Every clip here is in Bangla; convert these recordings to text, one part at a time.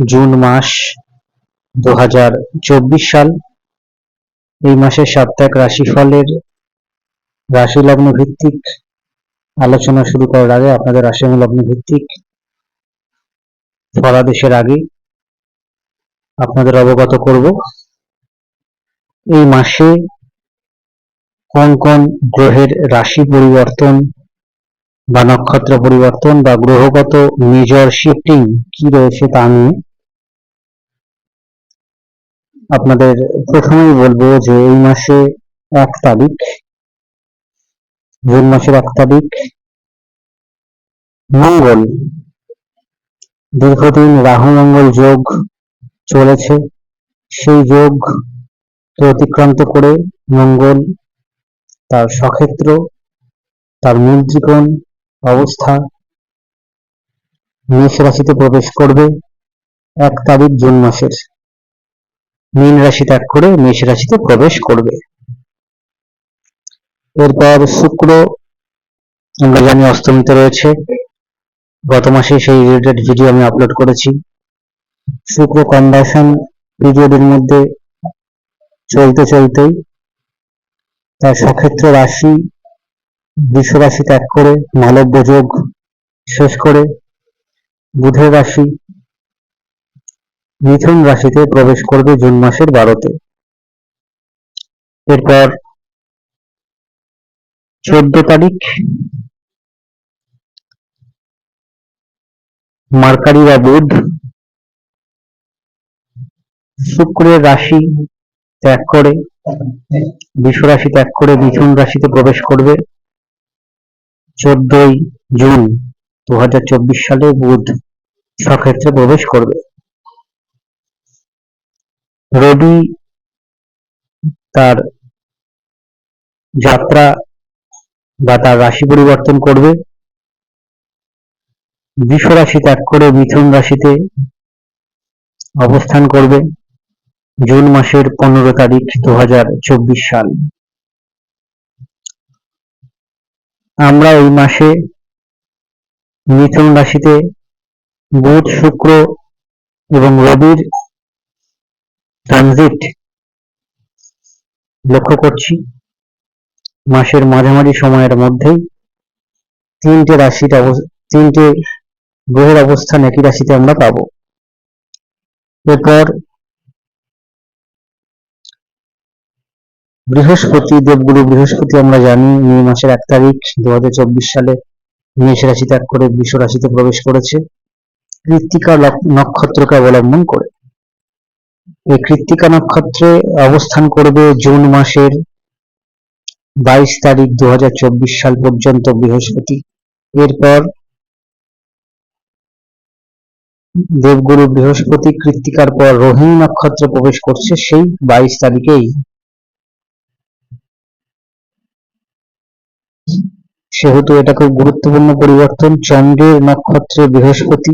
জুন মাস দু হাজার চব্বিশ সাল। এই মাসের সাপ্তাহিক রাশিফলের রাশি লগ্ন ভিত্তিক আলোচনা শুরু করার আগে আপনাদের রাশি লগ্ন ভিত্তিক ফলাদেশের আগে আপনাদের অবগত করব। এই মাসে কোন কোন গ্রহের রাশি পরিবর্তন বা নক্ষত্র পরিবর্তন বা গ্রহগত মেজর শিফটিং কি রয়েছে তা নিয়ে আপনাদের প্রথমেই বলব যে এই মাসে এক তারিখ, জুন মাসের এক তারিখ, মঙ্গল। দীর্ঘদিন রাহু মঙ্গল যোগ চলেছে। সেই যোগ অতিক্রান্ত করে মঙ্গল তার সক্ষেত্র, তার মূল অবস্থা মেষ রাশিতে প্রবেশ করবে এক তারিখ জুন মাসের। মীন রাশি ত্যাগ করে মেষ রাশিতে প্রবেশ করবে। এরপর শুক্র, আমরা জানি অস্তমিতে রয়েছে। গত মাসে সেই রিলেটেড ভিডিও আমি আপলোড করেছি। শুক্র কনভার্সন পিরিয়ডের মধ্যে চলতে চলতেই তার সক্ষেত্র রাশি বৃষ রাশি ত্যাগ করে, মালব্য যোগ শেষ করে, বুধের রাশি মিথুন রাশিতে প্রবেশ করবে জুন মাসের বারোতে। এরপর চোদ্দ তারিখ মার্কারি বা বুধ, শুক্রের রাশি ত্যাগ করে বৃষ রাশি ত্যাগ করে মিথুন রাশিতে প্রবেশ করবে চোদ্দই জুন দু হাজার চব্বিশ সালে বুধ সক্ষেত্রে প্রবেশ করবে। রবি তার যাত্রা বা তার রাশি পরিবর্তন করবে। বৃষ রাশি ত্যাগ করে মিথুন রাশিতে অবস্থান করবে জুন মাসের পনেরো তারিখ দু হাজার চব্বিশ সাল। আমরা এই মাসে মিথুন রাশিতে বুধ, শুক্র এবং রবির ট্রানজিট লক্ষ্য করছি। মাসের মাঝামাঝি সময়ের মধ্যেই তিনটে রাশির তিনটে গ্রহের অবস্থান একই রাশিতে আমরা পাবো। এরপর বৃহস্পতি, দেবগুরু বৃহস্পতি আমরা জানি, মে মাসের এক তারিখ দু হাজার চব্বিশ সালে মেষ রাশি ত্যাগ করে বৃষ রাশিতে প্রবেশ করেছে। কৃত্তিকা নক্ষত্রকে অবলম্বন করে। এই কৃত্তিকা নক্ষত্রে অবস্থান করবে জুন মাসের বাইশ তারিখ দু হাজার চব্বিশ সাল পর্যন্ত বৃহস্পতি। এরপর দেবগুরু বৃহস্পতি কৃত্তিকার পর রোহিণী নক্ষত্রে প্রবেশ করছে সেই বাইশ তারিখেই। সেহেতু এটা খুব গুরুত্বপূর্ণ পরিবর্তন, চন্দ্রের নক্ষত্রে বৃহস্পতি,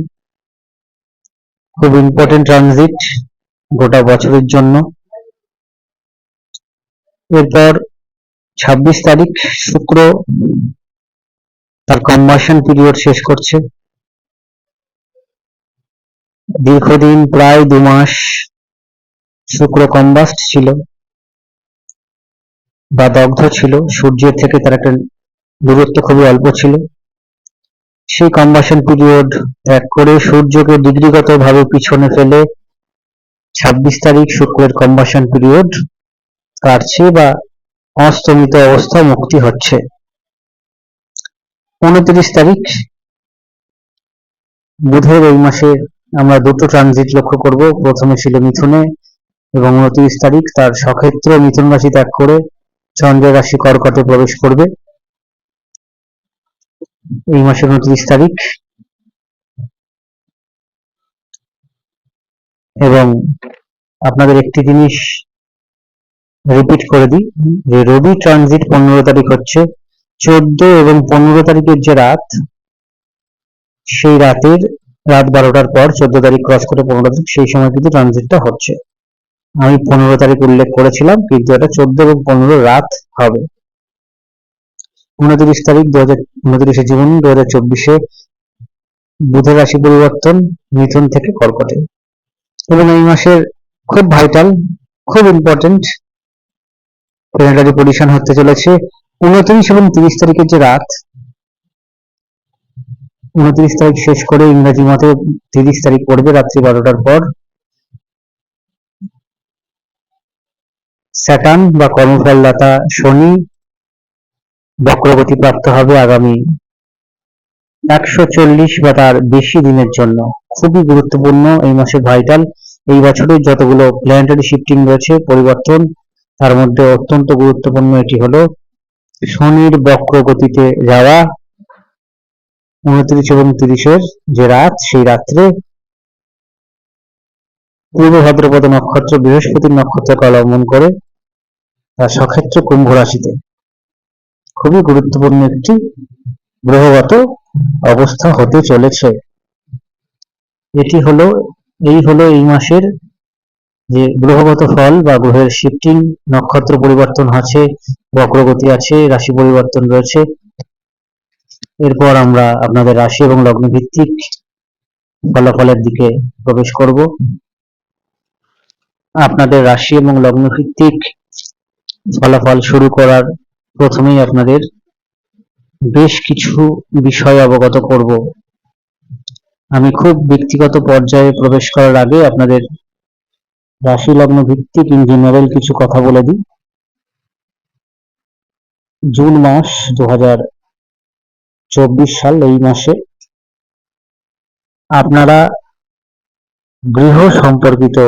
খুব ইম্পর্টেন্ট ট্রানজিট গোটা বছরের জন্য। এরপর ছাব্বিশ তারিখ, শুক্র, তার কম্বাসন পিরিয়ড শেষ করছে। দীর্ঘদিন, প্রায় দু মাস শুক্র কম্বাস্ট ছিল বা দগ্ধ ছিল। সূর্যের থেকে তার একটা দূরত্ব খুবই অল্প ছিল। সেই কম্বাসন পিরিয়ড ত্যাগ করে সূর্যকে ডিগ্রিগত ভাবে পিছনে ফেলে ছাব্বিশ তারিখ শুক্রের কম্বাসন পিরিয়ড কাটছে বা অস্তমিত অবস্থা মুক্তি হচ্ছে। উনত্রিশ তারিখ, বুধের এই মাসে আমরা দুটো ট্রানজিট লক্ষ্য করব। প্রথমে ছিল মিথুনে এবং উনত্রিশ তারিখ তার সক্ষেত্র মিথুন রাশি ত্যাগ করে চন্দ্রের রাশি কর্কটে প্রবেশ করবে। এই মাসের উনত্রিশ তারিখ এবং আপনাদের একটি জিনিস রিপিট করে দিই, যে রবি ট্রানজিট পনেরো তারিখ হচ্ছে। চোদ্দ এবং পনেরো তারিখের যে রাত, সেই রাতের রাত বারোটার পর চোদ্দ তারিখ ক্রস করে পনেরো তারিখ, সেই সময় কিন্তু ট্রানজিটটা হচ্ছে। আমি পনেরো তারিখ উল্লেখ করেছিলাম, কিন্তু এটা চোদ্দ এবং পনেরো রাত হবে। উনত্রিশ তারিখ দু হাজার, উনত্রিশে জুন দু হাজার চব্বিশে বুধের রাশি পরিবর্তন, মিথুন থেকে কর্কটে। এবং এই মাসের খুব ভাইটাল খুব ইম্পর্টেন্ট প্ল্যানেটারি পজিশন হতে চলেছে। উনত্রিশ এবং তিরিশ তারিখের যে রাত, উনত্রিশ তারিখ শেষ করে ইংরাজি মতে তিরিশ তারিখ পড়বে রাত্রি বারোটার পর। স্যাটার্ন বা কর্মফলদাতা শনি বক্রগতি প্রাপ্ত হবে আগামী একশো চল্লিশ বা তার বেশি দিনের জন্য। খুবই গুরুত্বপূর্ণ এই মাসে ভাইটাল এই বছরের যতগুলো প্ল্যানেটারি শিফটিং রয়েছে, পরিবর্তন, তার মধ্যে অত্যন্ত গুরুত্বপূর্ণ এটি হলো শনির বক্র গতিতে যাওয়া, উনত্রিশ এবং তিরিশের যে রাত, সেই রাত্রে পূর্ব ভাদ্রপদ নক্ষত্র বৃহস্পতির নক্ষত্রকে অবলম্বন করে তার সক্ষেত্র কুম্ভ রাশিতে। খুবই গুরুত্বপূর্ণ একটি গ্রহগত অবস্থা হতে চলেছে। এটি হলো, এই হলো এই মাসের যে গ্রহগত ফল বা গ্রহের শিফটিং, নক্ষত্র পরিবর্তন আছে বক্রগতি আছে, রাশি পরিবর্তন রয়েছে। এরপর আমরা আপনাদের রাশি এবং লগ্ন ভিত্তিক ফলাফলের দিকে প্রবেশ করব। আপনাদের রাশি এবং লগ্ন ভিত্তিক ফলাফল শুরু করার প্রথমেই আপনাদের বেশ কিছু বিষয় অবগত করব। আমি খুব ব্যক্তিগত পর্যায়ে প্রবেশ করার আগে আপনাদের রাশি লগ্ন ভিত্তিক ইন জেনারেল কিছু কথা বলে দিই। জুন মাস দু চব্বিশ সাল, এই মাসে আপনারা গৃহ সম্পর্কিত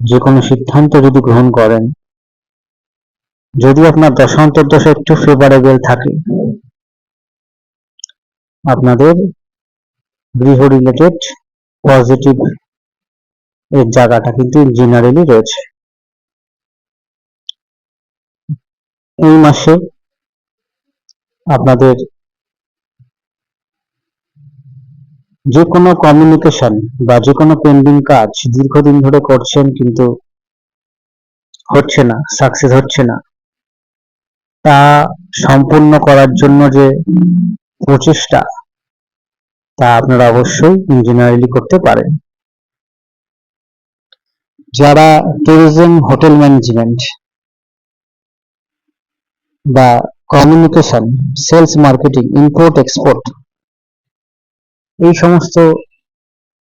যে কোনো সিদ্ধান্ত যদি গ্রহণ করেন যদি আপনার দশান্তর্দশ একটু ফেভারেবল থাকে, আপনাদের গৃহ রিলেটেড পজিটিভ এর জায়গাটা কিন্তু জেনারেলি রয়েছে। এই মাসে আপনাদের যে কোনো কমিউনিকেশন বা যে কোনো পেন্ডিং কাজ দীর্ঘদিন ধরে করছেন কিন্তু হচ্ছে না সাকসেস হচ্ছে না। তা সম্পূর্ণ করার জন্য যে প্রচেষ্টা, তা আপনারা অবশ্যই ইঞ্জিনিয়ারিং করতে পারেন। যারা ট্যুরিজম হোটেল ম্যানেজমেন্ট বা communication sales marketing import export এই সমস্ত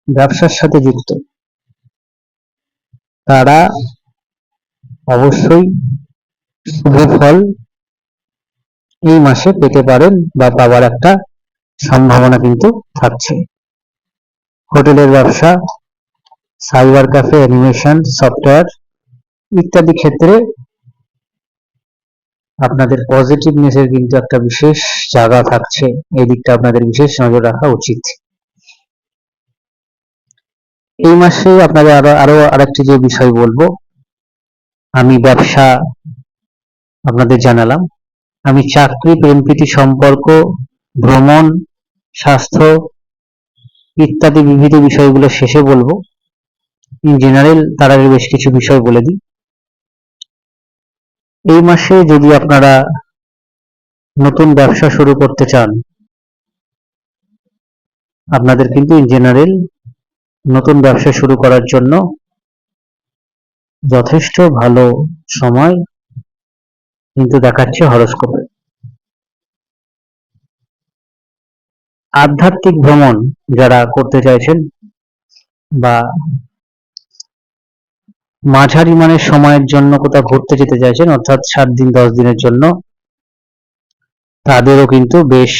ব্যবসার সাথে যুক্ত, তারা অবশ্যই শুভ ফল এই মাসে পেতে পারেন বা পাওয়ার একটা সম্ভাবনা কিন্তু থাকছে। হোটেলের ব্যবসা, সাইবার ক্যাফে, অ্যানিমেশন, সফটওয়্যার ইত্যাদি ক্ষেত্রে আপনাদের পজিটিভনেসের কিন্তু একটা বিশেষ জায়গা থাকছে। এই দিকটা আপনাদের বিশেষ নজর রাখা উচিত। এই মাসে আপনাদের আরও আরও আরেকটি যে বিষয় বলব, আমি ব্যবসা আপনাদের জানালাম। আমি চাকরি, প্রেমপ্রীতি, সম্পর্ক, ভ্রমণ, স্বাস্থ্য ইত্যাদি বিবিধ বিষয়গুলো শেষে বলব। ইন জেনারেল তার আগে বেশ কিছু বিষয় বলে দিই। এই মাসে যদি আপনারা নতুন ব্যবসা শুরু করতে চান, আপনাদের কিন্তু ইন জেনারেল নতুন ব্যবসা শুরু করার জন্য যথেষ্ট ভালো সময় কিন্তু দেখাচ্ছে হরস্কোপে। আধ্যাত্মিক ভ্রমণ যারা করতে চাইছেন বা মাঝারি মানের সময়ের জন্য কোথাও ঘুরতে যেতে চাইছেন, অর্থাৎ সাত দিন, দশ দিনের জন্য, তাদেরও কিন্তু বেশ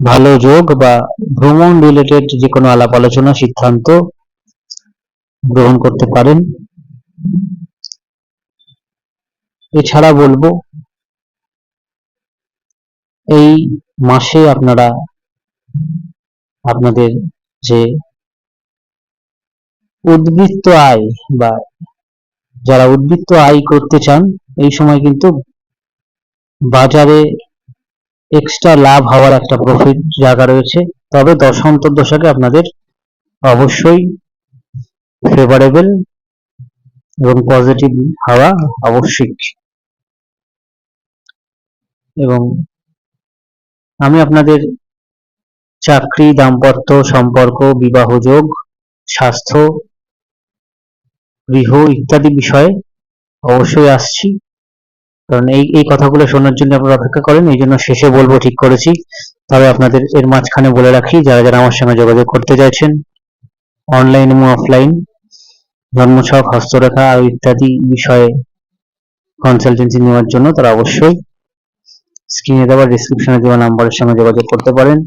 ভালো যোগ বা ভ্রমণ রিলেটেড যে কোনো আলাপ আলোচনা সিদ্ধান্ত গ্রহণ করতে পারেন। এছাড়া বলব, এই মাসে আপনারা আপনাদের যে উদ্বৃত্ত আয় বা যারা উদ্বৃত্ত আয় করতে চান, এই সময় কিন্তু বাজারে এক্সট্রা লাভ হওয়ার একটা প্রফিট জায়গা রয়েছে। তবে দশান্তর দশাকে আপনাদের অবশ্যই ফেভারেবল এবং পজিটিভ হওয়া আবশ্যিক। এবং আমি আপনাদের চাকরি, দাম্পত্য সম্পর্ক, বিবাহ যোগ, স্বাস্থ্য, গৃহ ইত্যাদি বিষয়ে অবশ্যই আসছি। কারণ এই এই কথাগুলো শোনার জন্য আপনারা অপেক্ষা করেন, এই জন্য শেষে বলব ঠিক করেছি। তবে আপনাদের এর মাঝখানে বলে রাখি, যারা যারা আমার সঙ্গে যোগাযোগ করতে চাইছেন, অনলাইন এবং অফলাইন জন্মছক হস্তরেখা, আর ইত্যাদি বিষয়ে কনসালটেন্সি নেওয়ার জন্য, তারা অবশ্যই স্ক্রিনে দেওয়া ডিসক্রিপশনে দেওয়া নাম্বারের সঙ্গে যোগাযোগ করতে পারেন।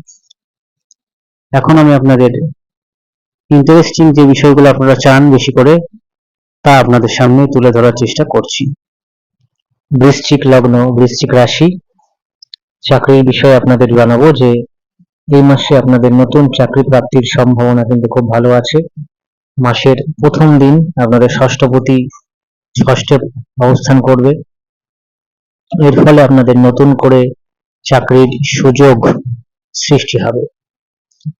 এখন আমি আপনাদের ইন্টারেস্টিং যে বিষয়গুলো আপনারা চান বেশি করে, তা আপনাদের সামনে তুলে ধরার চেষ্টা করছি। বৃশ্চিক লগ্ন, বৃশ্চিক রাশি, চাকরির বিষয়ে আপনাদের জানাব যে, এই মাসে আপনাদের নতুন চাকরি প্রাপ্তির সম্ভাবনা কিন্তু খুব ভালো আছে। মাসের প্রথম দিন আপনাদের ষষ্ঠপতি, ষষ্ঠে অবস্থান করবে। এর ফলে আপনাদের নতুন করে চাকরির সুযোগ সৃষ্টি হবে।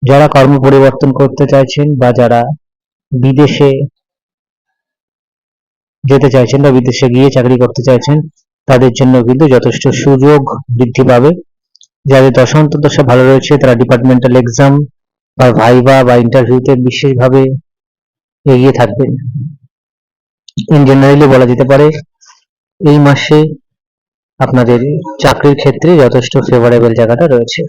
যারা কর্ম পরিবর্তন করতে চাইছেন বা যারা বিদেশে যেতে চাইছেন বা বিদেশে গিয়ে চাকরি করতে চাইছেন, তাদের জন্য কিন্তু যথেষ্ট সুযোগ বৃদ্ধি পাবে। যাদের দশান্ত দশা ভালো রয়েছে, তারা ডিপার্টমেন্টাল এক্সাম বা ভাইবা বা ইন্টারভিউতে বিশেষভাবে এগিয়ে থাকবেন। ইন জেনারেলি বলা যেতে পারে, এই মাসে আপনাদের চাকরির ক্ষেত্রে যথেষ্ট ফেভারেবল জায়গাটা রয়েছে।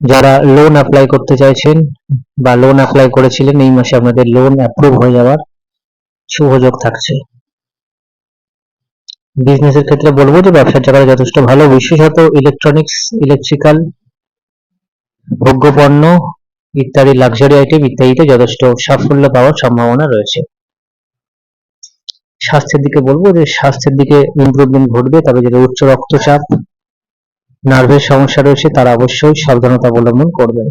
যারা লোন অ্যাপ্লাই করতে চাইছেন বা লোন অ্যাপ্লাই করেছিলেন, এই মাসে আপনাদের লোন অ্যাপ্রুভ হয়ে যাওয়ার সুযোগ থাকছে। বিজনেসের ক্ষেত্রে বলব যে ব্যবসার জায়গায় যথেষ্ট ভালো। বিশেষত ইলেকট্রনিক্স ইলেকট্রিক্যাল ভোগ্যপণ্য ইত্যাদি লাক্সারি আইটেম ইত্যাদিতে যথেষ্ট সাফল্য পাওয়ার সম্ভাবনা রয়েছে। স্বাস্থ্যের দিকে বলব যে স্বাস্থ্যের দিকে ইমপ্রুভমেন্ট ঘটবে, তবে যেটা উচ্চ রক্তচাপ, নার্ভের সমস্যা রয়েছে, তারা অবশ্যই সাবধানতা অবলম্বন করবেন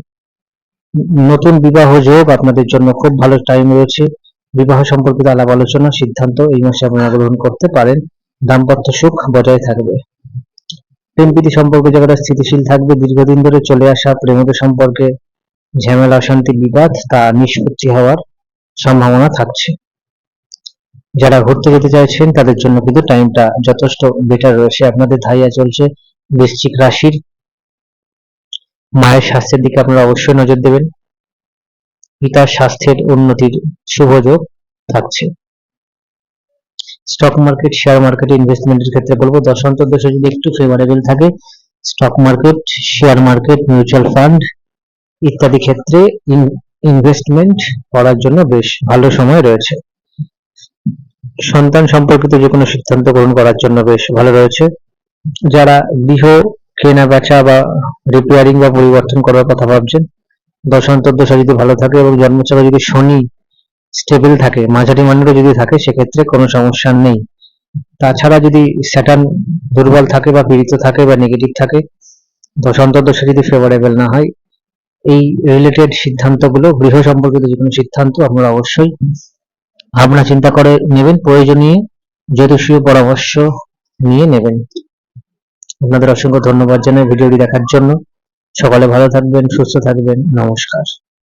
নতুন বিবাহ যোগ আপনাদের জন্য খুব ভালো টাইম রয়েছে। বিবাহ সম্পর্কিত আলাপ আলোচনা, সিদ্ধান্ত এই মাসে আপনারা গ্রহণ করতে পারেন। দাম্পত্য সুখ বজায় থাকবে। প্রেম প্রীতি সম্পর্ক জায়গাটা স্থিতিশীল থাকবে, দীর্ঘদিন ধরে চলে আসা প্রেমের সম্পর্কে ঝামেলা, অশান্তি, বিবাদ, তা নিষ্পত্তি হওয়ার সম্ভাবনা থাকছে। যারা ঘুরতে যেতে চাইছেন, তাদের জন্য কিন্তু টাইমটা যথেষ্ট বেটার রয়েছে। আপনাদের ধাইয়া চলছে বৃশ্চিক রাশির। মায়ের স্বাস্থ্যের দিকে আপনারা অবশ্যই নজর দেবেন। পিতার স্বাস্থ্যের উন্নতির শুভযোগ থাকছে। স্টক মার্কেট শেয়ার মার্কেটে ইনভেস্টমেন্টের ক্ষেত্রে বলব, দশান্ত দশে যদি একটু ফেভারেবল থাকে stock market share market mutual fund ইত্যাদি ক্ষেত্রে ইনভেস্টমেন্ট করার জন্য বেশ ভালো সময় রয়েছে। সন্তান সম্পর্কিত যে কোনো সিদ্ধান্ত গ্রহণ করার জন্য বেশ ভালো রয়েছে। যারা গৃহ কেনা, বেচা বা রিপেয়ারিং বা পরিবর্তন করার কথা ভাবছেন দশান্তর দশা যদি ভালো থাকে এবং জন্মছকে যদি শনি স্টেবল থাকে, মাঝারি মানেরও যদি থাকে, সেক্ষেত্রে কোনো সমস্যা নেই। তাছাড়া যদি স্যাটার্ন দুর্বল থাকে বা পীড়িত থাকে বা নেগেটিভ থাকে দশান্তর দশা যদি ফেভারেবল না হয়, এই রিলেটেড সিদ্ধান্তগুলো, গৃহ সম্পর্কিত যে কোনো সিদ্ধান্ত আপনারা অবশ্যই ভাবনা চিন্তা করে নেবেন, প্রয়োজনীয় জ্যোতিষীয় পরামর্শ নিয়ে নেবেন। আপনাদের অসংখ্য ধন্যবাদ জানাই ভিডিওটি দেখার জন্য। সকালে ভালো থাকবেন, সুস্থ থাকবেন। নমস্কার।